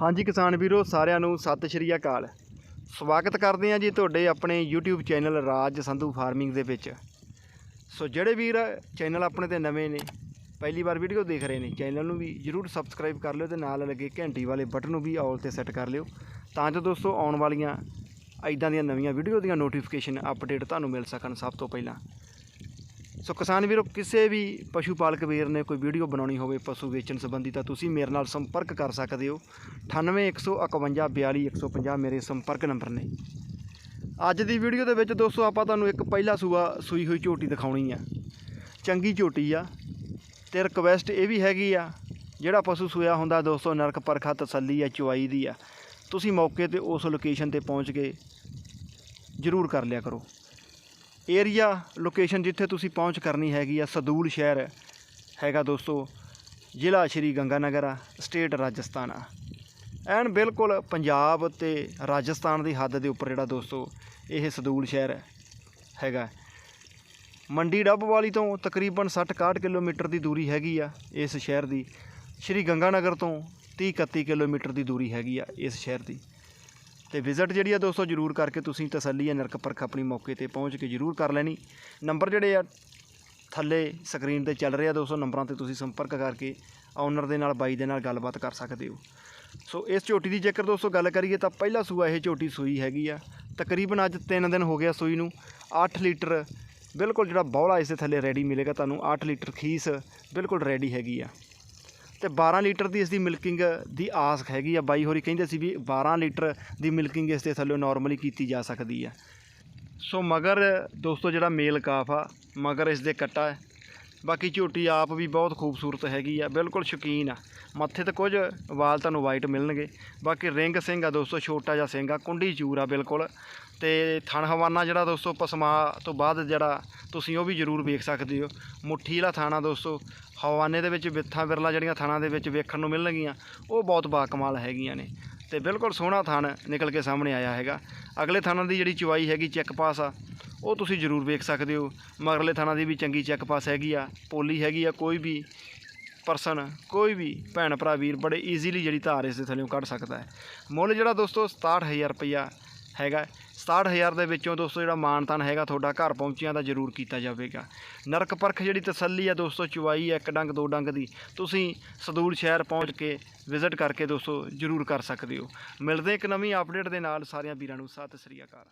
ਹਾਂਜੀ ਕਿਸਾਨ ਵੀਰੋ, ਸਾਰਿਆਂ ਨੂੰ ਸਤਿ ਸ਼੍ਰੀ ਅਕਾਲ। ਸਵਾਗਤ ਕਰਦੇ ਹਾਂ ਜੀ ਤੁਹਾਡੇ ਆਪਣੇ YouTube channel Raj Sandhu farming ਦੇ ਵਿੱਚ। ਸੋ ਜਿਹੜੇ ਵੀਰ ਚੈਨਲ ਆਪਣੇ ਤੇ ਨਵੇਂ ਨੇ, ਪਹਿਲੀ ਵਾਰ ਵੀਡੀਓ ਦੇਖ ਰਹੇ ਨੇ, ਚੈਨਲ ਨੂੰ ਵੀ ਜਰੂਰ ਸਬਸਕ੍ਰਾਈਬ ਕਰ ਲਿਓ ਤੇ ਨਾਲ ਲੱਗੇ ਘੰਟੀ ਵਾਲੇ ਬਟਨ ਨੂੰ ਵੀ ਆਲ ਤੇ ਸੈੱਟ ਕਰ ਲਿਓ। ਤਾਂ ਜੋ ਦੋਸਤੋ, ਆਉਣ ਵਾਲੀਆਂ ਐਦਾਂ ਦੀਆਂ ਨਵੀਆਂ ਵੀਡੀਓ ਦੀਆਂ ਨੋਟੀਫਿਕੇਸ਼ਨ ਅਪਡੇਟ ਤੁਹਾਨੂੰ ਮਿਲ ਸਕਣ ਸਭ ਤੋਂ ਪਹਿਲਾਂ। ਸੋ ਕਿਸਾਨ ਵੀਰੋ, ਕਿਸੇ ਵੀ ਪਸ਼ੂ ਪਾਲਕ ਵੀਰ ਨੇ ਕੋਈ ਵੀਡੀਓ ਬਣਾਉਣੀ ਹੋਵੇ ਪਸ਼ੂ ਵੇਚਣ ਸੰਬੰਧੀ, ਤਾਂ ਤੁਸੀਂ ਮੇਰੇ ਨਾਲ ਸੰਪਰਕ ਕਰ ਸਕਦੇ ਹੋ। 9815542150 ਮੇਰੇ ਸੰਪਰਕ ਨੰਬਰ ਨੇ। ਅੱਜ ਦੀ ਵੀਡੀਓ ਦੇ ਵਿੱਚ ਦੋਸਤੋ, ਆਪਾਂ ਤੁਹਾਨੂੰ ਇੱਕ ਪਹਿਲਾ ਸੂਆ ਸੂਈ ਹੋਈ ਝੋਟੀ ਦਿਖਾਉਣੀ ਆ। ਚੰਗੀ ਝੋਟੀ ਆ ਤੇ ਰਿਕਵੈਸਟ ਇਹ ਵੀ ਹੈਗੀ ਆ, ਜਿਹੜਾ ਪਸ਼ੂ ਸੂਇਆ ਹੁੰਦਾ ਦੋਸਤੋ, ਨਰਕ ਪਰਖਾ ਤਸੱਲੀ ਆ, ਚੁਆਈ ਦੀ ਆ। ਤੁਸੀਂ ਮੌਕੇ ਤੇ ਉਸ ਲੋਕੇਸ਼ਨ ਤੇ ਪਹੁੰਚ ਕੇ ਜ਼ਰੂਰ ਕਰ ਲਿਆ ਕਰੋ। ਏਰੀਆ ਲੋਕੇਸ਼ਨ ਜਿੱਥੇ ਤੁਸੀਂ ਪਹੁੰਚ ਕਰਨੀ ਹੈਗੀ ਆ ਸਦੂਲ ਸ਼ਹਿਰ ਹੈਗਾ ਦੋਸਤੋ, ਜ਼ਿਲ੍ਹਾ ਸ਼੍ਰੀ ਗੰਗਾਨਗਰ ਆ ਸਟੇਟ ਰਾਜਸਥਾਨ ਆ। ਐਨ ਬਿਲਕੁਲ ਪੰਜਾਬ ਤੇ ਰਾਜਸਥਾਨ ਦੀ ਹੱਦ ਦੇ ਉੱਪਰ ਜਿਹੜਾ ਦੋਸਤੋ, ਇਹ ਸਦੂਲ ਸ਼ਹਿਰ ਹੈਗਾ। ਮੰਡੀ ਡੱਬ ਵਾਲੀ ਤੋਂ ਤਕਰੀਬਨ 60-61 ਕਿਲੋਮੀਟਰ ਦੀ ਦੂਰੀ ਹੈਗੀ ਆ ਇਸ ਸ਼ਹਿਰ ਦੀ। ਸ਼੍ਰੀ ਗੰਗਾਨਗਰ ਤੋਂ 30-31 ਕਿਲੋਮੀਟਰ ਦੀ ਦੂਰੀ ਹੈਗੀ ਆ ਇਸ ਸ਼ਹਿਰ ਦੀ। ਤੇ ਵਿਜ਼ਿਟ ਜਿਹੜੀ ਆ ਦੋਸਤੋ ਜਰੂਰ ਕਰਕੇ ਤੁਸੀਂ ਤਸੱਲੀ ਆ, ਨਰਕ ਪਰਖ ਆਪਣੀ ਮੌਕੇ ਤੇ ਪਹੁੰਚ ਕੇ ਜਰੂਰ ਕਰ ਲੈਣੀ। ਨੰਬਰ ਜਿਹੜੇ ਆ ਥੱਲੇ ਸਕਰੀਨ ਤੇ ਚੱਲ ਰਿਹਾ ਦੋਸਤੋ ਨੰਬਰਾਂ ਤੇ ਤੁਸੀਂ ਸੰਪਰਕ ਕਰਕੇ ਓਨਰ ਦੇ ਨਾਲ, ਬਾਈ ਦੇ ਨਾਲ ਗੱਲਬਾਤ ਕਰ ਸਕਦੇ ਹੋ। ਸੋ ਇਸ ਝੋਟੀ ਦੀ ਜੇਕਰ ਦੋਸਤੋ ਗੱਲ ਕਰੀਏ ਤਾਂ ਪਹਿਲਾ ਸੂਆ ਇਹ ਝੋਟੀ ਸੂਈ ਹੈਗੀ ਆ। ਤਕਰੀਬਨ ਅੱਜ 3 ਦਿਨ ਹੋ ਗਿਆ ਸੂਈ ਨੂੰ। 8 ਲੀਟਰ ਬਿਲਕੁਲ ਜਿਹੜਾ ਬੌਲਾ ਇਸ ਦੇ ਥੱਲੇ ਰੈਡੀ ਮਿਲੇਗਾ, ਤੁਹਾਨੂੰ 8 ਲੀਟਰ ਖੀਸ ਬਿਲਕੁਲ ਰੈਡੀ ਹੈਗੀ ਆ। ਤੇ 12 ਲੀਟਰ ਦੀ ਇਸ ਦੀ ਮਿਲਕਿੰਗ ਦੀ ਆਸ ਹੈਗੀ ਆ। ਬਾਈ ਹੋਰੀ ਕਹਿੰਦੇ ਸੀ ਵੀ 12 ਲੀਟਰ ਦੀ ਮਿਲਕਿੰਗ ਇਸ ਦੇ ਥੱਲੇ ਨਾਰਮਲੀ ਕੀਤੀ ਜਾ ਸਕਦੀ ਆ। ਸੋ ਮਗਰ ਦੋਸਤੋ ਜਿਹੜਾ ਮੇਲ ਕਾਫ ਆ, ਮਗਰ ਇਸ ਦੇ ਕੱਟਾ ਬਾਕੀ ਝੋਟੀ ਆਪ ਵੀ ਬਹੁਤ ਖੂਬਸੂਰਤ ਹੈਗੀ ਆ, ਬਿਲਕੁਲ ਸ਼ੌਕੀਨ ਆ। ਮੱਥੇ ਤੇ ਕੁਝ ਵਾਲ ਤੁਹਾਨੂੰ ਵਾਈਟ ਮਿਲਣਗੇ। ਬਾਕੀ ਰਿੰਗ ਸਿੰਘ ਆ ਦੋਸਤੋ, ਛੋਟਾ ਜਿਹਾ ਸਿੰਘ ਆ, ਕੁੰਡੀ ਚੂਰ ਆ ਬਿਲਕੁਲ। ਤੇ ਥਣ ਹਵਾਨਾ ਜਿਹੜਾ ਦੋਸਤੋ, ਪਸਮਾ ਤੋਂ ਬਾਅਦ ਜਿਹੜਾ ਤੁਸੀਂ ਉਹ ਵੀ ਜ਼ਰੂਰ ਵੇਖ ਸਕਦੇ ਹੋ। ਮੁੱਠੀ ਵਾਲਾ ਥਾਣਾ ਦੋਸਤੋ, ਹਵਾਨੇ ਦੇ ਵਿੱਚ ਵਿੱਥਾਂ ਵਿਰਲਾ ਜਿਹੜੀਆਂ ਥਾਣਾ ਦੇ ਵਿੱਚ ਵੇਖਣ ਨੂੰ ਮਿਲਣਗੀਆਂ, ਉਹ ਬਹੁਤ ਬਾਕਮਾਲ ਹੈਗੀਆਂ ਨੇ। ਤੇ ਬਿਲਕੁਲ ਸੋਹਣਾ ਥਣ ਨਿਕਲ ਕੇ ਸਾਹਮਣੇ ਆਇਆ ਹੈਗਾ। ਅਗਲੇ ਥਾਣਾ ਦੀ ਜਿਹੜੀ ਚਵਾਈ ਹੈਗੀ ਚੈੱਕ ਪਾਸ ਆ, ਉਹ ਤੁਸੀਂ ਜ਼ਰੂਰ ਵੇਖ ਸਕਦੇ ਹੋ। ਮਗਰਲੇ ਥਾਣਾ ਦੀ ਵੀ ਚੰਗੀ ਚੈੱਕ ਪਾਸ ਹੈਗੀ ਆ, ਪੋਲੀ ਹੈਗੀ ਆ, ਕੋਈ ਵੀ ਪਰਸਨ, ਕੋਈ ਵੀ ਭੈਣ ਭਰਾ ਵੀਰ ਬੜੇ ਈਜ਼ੀਲੀ ਜਿਹੜੀ ਧਾਰ ਇਸ ਦੇ ਥੱਲੇੋਂ ਕੱਢ ਸਕਦਾ ਹੈ। ਮੁੱਲ ਜਿਹੜਾ ਦੋਸਤੋ 67000 ਰੁਪਈਆ ਹੈਗਾ। 67000 ਦੇ ਵਿੱਚੋਂ ਦੋਸਤੋ, ਜਿਹੜਾ ਮਾਨਤਾਨ ਹੈਗਾ, ਤੁਹਾਡਾ ਘਰ ਪਹੁੰਚਿਆ ਤਾਂ ਜ਼ਰੂਰ ਕੀਤਾ ਜਾਵੇਗਾ। ਨਰਕ ਪਰਖ ਜਿਹੜੀ ਤਸੱਲੀ ਆ ਦੋਸਤੋ, ਚੁਆਈ ਆ ਇੱਕ ਡੰਗ, ਦੋ ਡੰਗ ਦੀ, ਤੁਸੀਂ ਸਦੂਲ ਸ਼ਹਿਰ ਪਹੁੰਚ ਕੇ ਵਿਜ਼ਿਟ ਕਰਕੇ ਦੋਸਤੋ, ਜ਼ਰੂਰ ਕਰ ਸਕਦੇ ਹੋ। ਮਿਲਦੇ ਇੱਕ ਨਵੀਂ ਅਪਡੇਟ ਦੇ ਨਾਲ। ਸਾਰਿਆਂ ਵੀਰਾਂ ਨੂੰ ਸਤਿ ਸ੍ਰੀ ਅਕਾਲ।